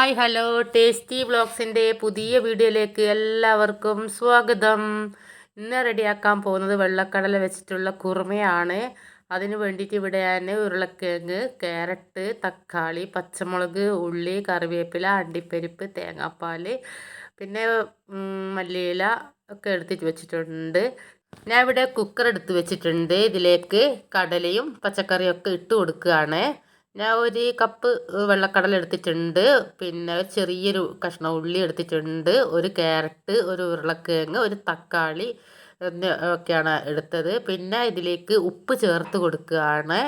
Hi hello. Tasty ബ്ലോഗ്സിന്റെ പുതിയ വീഡിയോയിലേക്ക് എല്ലാവർക്കും സ്വാഗതം. ഇന്ന് റെഡിയാക്കാൻ പോകുന്നത് വെള്ളക്കടല വെച്ചിട്ടുള്ള കുറുമയാണ്. അതിന് വേണ്ടിയിട്ട് ഇവിടെ ഞാൻ ഉരുളക്കിഴങ്ങ് ക്യാരറ്റ് തക്കാളി പച്ചമുളക് ഉള്ളി കറിവേപ്പില അണ്ടിപ്പരിപ്പ് തേങ്ങാപ്പാൽ പിന്നെ മല്ലിയില ഒക്കെ എടുത്തിട്ട് വെച്ചിട്ടുണ്ട്. ഞാൻ ഇവിടെ കുക്കർ എടുത്ത് വെച്ചിട്ടുണ്ട്. ഇതിലേക്ക് കടലയും പച്ചക്കറിയൊക്കെ ഇട്ട് കൊടുക്കുകയാണ്. ഞാൻ ഒരു കപ്പ് വെള്ളക്കടല എടുത്തിട്ടുണ്ട്. പിന്നെ ചെറിയൊരു കഷ്ണം ഉള്ളി എടുത്തിട്ടുണ്ട്. ഒരു ക്യാരറ്റ് ഒരു ഉരുളക്കിഴങ്ങ് ഒരു തക്കാളി ഒക്കെയാണ് എടുത്തത്. പിന്നെ ഇതിലേക്ക് ഉപ്പ് ചേർത്ത് കൊടുക്കുകയാണ്.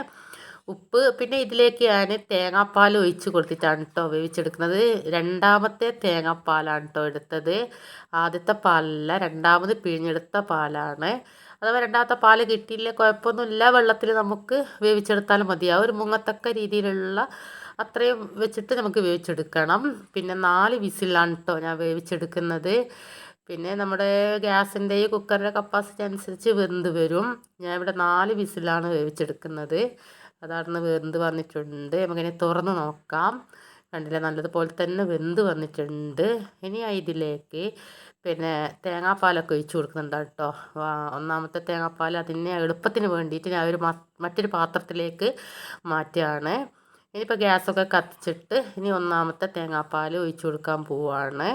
ഉപ്പ് പിന്നെ ഇതിലേക്ക് ഞാൻ തേങ്ങാപ്പാൽ ഒഴിച്ച് കൊടുത്തിട്ടാണ് കേട്ടോ വേവിച്ചെടുക്കുന്നത്. രണ്ടാമത്തെ തേങ്ങാപ്പാലാണ് കേട്ടോ എടുത്തത്. ആദ്യത്തെ പാലല്ല രണ്ടാമത് പിഴിഞ്ഞെടുത്ത പാലാണ്. അഥവാ രണ്ടാമത്തെ പാൽ കിട്ടിയില്ല കുഴപ്പമൊന്നുമില്ല വെള്ളത്തിൽ നമുക്ക് വേവിച്ചെടുത്താലും മതിയാവും ഒരു മുങ്ങത്തക്ക രീതിയിലുള്ള അത്രയും വെച്ചിട്ട് നമുക്ക് വേവിച്ചെടുക്കണം. പിന്നെ നാല് വിസിലാണ് കേട്ടോ ഞാൻ വേവിച്ചെടുക്കുന്നത്. പിന്നെ നമ്മുടെ ഗ്യാസിന്റെ ഈ കുക്കറിന്റെ കപ്പാസിറ്റി അനുസരിച്ച് വെന്ത് വരും. ഞാൻ ഇവിടെ നാല് വിസിലാണ് വേവിച്ചെടുക്കുന്നത്. അതാണ് വെന്ത് വന്നിട്ടുണ്ട്. നമുക്കിനി തുറന്ന് നോക്കാം. കണ്ടില്ല? നല്ലതുപോലെ തന്നെ വെന്ത് വന്നിട്ടുണ്ട്. ഇനി ഇതിലേക്ക് പിന്നെ തേങ്ങാപ്പാലൊക്കെ ഒഴിച്ച് കൊടുക്കുന്നുണ്ട് കേട്ടോ. ഒന്നാമത്തെ തേങ്ങാപ്പാൽ അതിനെ എളുപ്പത്തിന് വേണ്ടിയിട്ട് ഞാൻ ഒരു മറ്റൊരു പാത്രത്തിലേക്ക് മാറ്റുകയാണ്. ഇനിയിപ്പോൾ ഗ്യാസൊക്കെ കത്തിച്ചിട്ട് ഇനി ഒന്നാമത്തെ തേങ്ങാപ്പാൽ ഒഴിച്ചു കൊടുക്കാൻ പോവുകയാണ്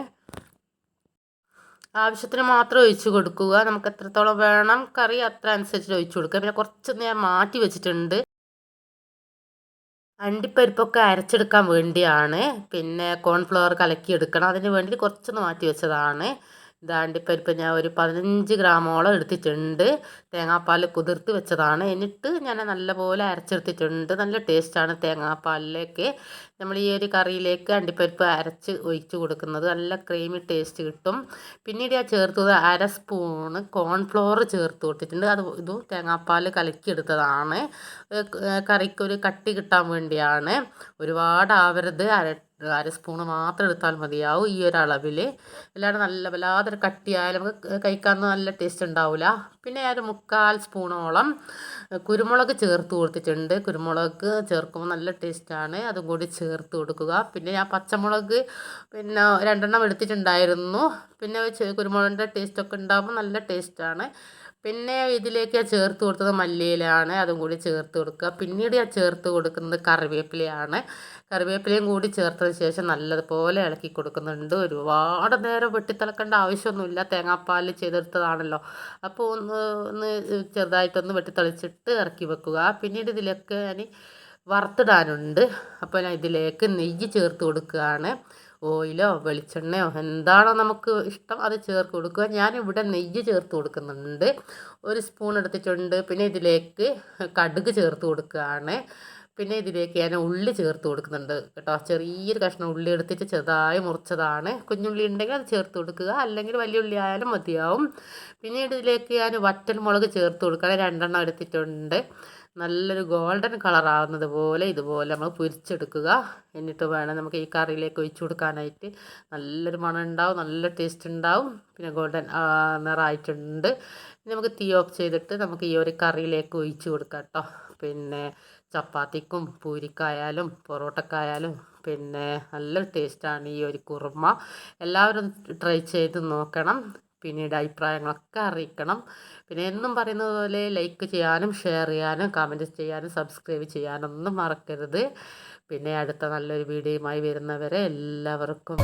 ആവശ്യത്തിന് മാത്രം ഒഴിച്ച് കൊടുക്കുക. നമുക്ക് എത്രത്തോളം വേണം കറി അത്ര അനുസരിച്ച് ഒഴിച്ച് കൊടുക്കുക. പിന്നെ കുറച്ച് ഞാൻ മാറ്റി വെച്ചിട്ടുണ്ട്. അണ്ടിപ്പരിപ്പൊക്കെ അരച്ചെടുക്കാൻ വേണ്ടിയാണ്. പിന്നെ കോൺഫ്ലവർ കലക്കി എടുക്കണം അതിന് വേണ്ടി കുറച്ചൊന്ന് മാറ്റി വെച്ചതാണ്. ദാണ്ടിപ്പരിപ്പ് ഞാൻ ഒരു പതിനഞ്ച് ഗ്രാമോളം എടുത്തിട്ടുണ്ട്. തേങ്ങാപ്പാൽ കുതിർത്ത് വെച്ചതാണ്. എന്നിട്ട് ഞാൻ നല്ലപോലെ അരച്ചെടുത്തിട്ടുണ്ട്. നല്ല ടേസ്റ്റാണ് തേങ്ങാപ്പാലിലേക്ക്. നമ്മൾ ഈ ഒരു കറിയിലേക്ക് അണ്ടിപ്പരിപ്പ് അരച്ച് ഒഴിച്ച് കൊടുക്കുന്നത്. നല്ല ക്രീമി ടേസ്റ്റ് കിട്ടും. പിന്നീട് ഞാൻ ചേർത്തത് അര സ്പൂണ് കോൺഫ്ലോർ ചേർത്ത് കൊടുത്തിട്ടുണ്ട്. അത് ഇതും തേങ്ങാപ്പാൽ കലക്കിയെടുത്തതാണ്. കറിക്കൊരു കട്ടി കിട്ടാൻ വേണ്ടിയാണ്. ഒരുപാട് ആവരുത് അര അര സ്പൂണ് മാത്രം എടുത്താൽ മതിയാവും ഈ ഒരു അളവിൽ അല്ലാണ്ട് നല്ല വല്ലാതൊരു കട്ടിയായാലും നമുക്ക് കഴിക്കാൻ നല്ല ടേസ്റ്റ് ഉണ്ടാവില്ല പിന്നെ ഒരു മുക്കാൽ സ്പൂണോളം കുരുമുളക് ചേർത്ത് കൊടുത്തിട്ടുണ്ട്. കുരുമുളക് ചേർക്കുമ്പോൾ നല്ല ടേസ്റ്റാണ് അതും കൂടി ചേർത്ത് കൊടുക്കുക. പിന്നെ ഞാൻ പച്ചമുളക് പിന്നെ രണ്ടെണ്ണം എടുത്തിട്ടുണ്ടായിരുന്നു. പിന്നെ കുരുമുളകിന്റെ ടേസ്റ്റൊക്കെ ഉണ്ടാകുമ്പോൾ നല്ല ടേസ്റ്റാണ് പിന്നെ ഇതിലേക്ക് ചേർത്ത് കൊടുത്തത് മല്ലിയിലാണ്. അതും കൂടി ചേർത്ത് കൊടുക്കുക. പിന്നീട് ഞാൻ ചേർത്ത് കൊടുക്കുന്നത് കറിവേപ്പിലയാണ്. കറിവേപ്പിലയും കൂടി ചേർത്തതിന് ശേഷം നല്ലതുപോലെ ഇളക്കി കൊടുക്കുന്നുണ്ട്. ഒരുപാട് നേരം വെട്ടിത്തിളക്കേണ്ട ആവശ്യമൊന്നുമില്ല. തേങ്ങാപ്പാൽ ചെയ്തെടുത്തതാണല്ലോ. അപ്പോൾ ഒന്ന് ഒന്ന് ചെറുതായിട്ടൊന്ന് വെട്ടിത്തെളിച്ചിട്ട് ഇറക്കി വെക്കുക. പിന്നീട് ഇതിലേക്ക് ഞാൻ വറുത്തിടാനുണ്ട്. അപ്പോൾ ഞാൻ ഇതിലേക്ക് നെയ്യ് ചേർത്ത് കൊടുക്കുകയാണ്. ഓയിലോ വെളിച്ചെണ്ണയോ എന്താണോ നമുക്ക് ഇഷ്ടം അത് ചേർത്ത് കൊടുക്കുക. ഞാനിവിടെ നെയ്യ് ചേർത്ത് കൊടുക്കുന്നുണ്ട്. ഒരു സ്പൂൺ എടുത്തിട്ടുണ്ട്. പിന്നെ ഇതിലേക്ക് കടുക് ചേർത്ത് കൊടുക്കുകയാണ്. പിന്നെ ഇതിലേക്ക് ഞാൻ ഉള്ളി ചേർത്ത് കൊടുക്കുന്നുണ്ട് കേട്ടോ. ചെറിയൊരു കഷ്ണം ഉള്ളി എടുത്തിട്ട് ചെറുതായി മുറിച്ചതാണ്. കുഞ്ഞുള്ളി ഉണ്ടെങ്കിൽ അത് ചേർത്ത് കൊടുക്കുക. അല്ലെങ്കിൽ വലിയ ഉള്ളി ആയാലും മതിയാവും. പിന്നീട് ഇതിലേക്ക് ഞാൻ വറ്റൽ മുളക് ചേർത്ത് കൊടുക്കുക രണ്ടെണ്ണം എടുത്തിട്ടുണ്ട്. നല്ലൊരു ഗോൾഡൻ കളർ ആവുന്നത് പോലെ ഇതുപോലെ നമ്മൾ പൊരിച്ചെടുക്കുക. എന്നിട്ട് വേണം നമുക്ക് ഈ കറിയിലേക്ക് ഒഴിച്ചു കൊടുക്കാനായിട്ട്. നല്ലൊരു മണം ഉണ്ടാവും നല്ല ടേസ്റ്റ് ഉണ്ടാവും. പിന്നെ ഗോൾഡൻ നിറമായിട്ടുണ്ട് നമുക്ക് തീ ഓഫ് ചെയ്തിട്ട് നമുക്ക് ഈ ഒരു കറിയിലേക്ക് ഒഴിച്ചു കൊടുക്കാം കേട്ടോ പിന്നെ ചപ്പാത്തിക്കും പൂരിക്കായാലും പൊറോട്ടക്കായാലും പിന്നെ നല്ല ടേസ്റ്റാണ് ഈ ഒരു കുറുമ. എല്ലാവരും ട്രൈ ചെയ്ത് നോക്കണം. പിന്നീട് അഭിപ്രായങ്ങളൊക്കെ അറിയിക്കണം. പിന്നെ എന്നും പറയുന്നത് പോലെ ലൈക്ക് ചെയ്യാനും ഷെയർ ചെയ്യാനും കമന്റ് ചെയ്യാനും സബ്സ്ക്രൈബ് ചെയ്യാനൊന്നും മറക്കരുത്. പിന്നെ അടുത്ത നല്ലൊരു വീഡിയോയുമായി വരുന്നവരെ എല്ലാവർക്കും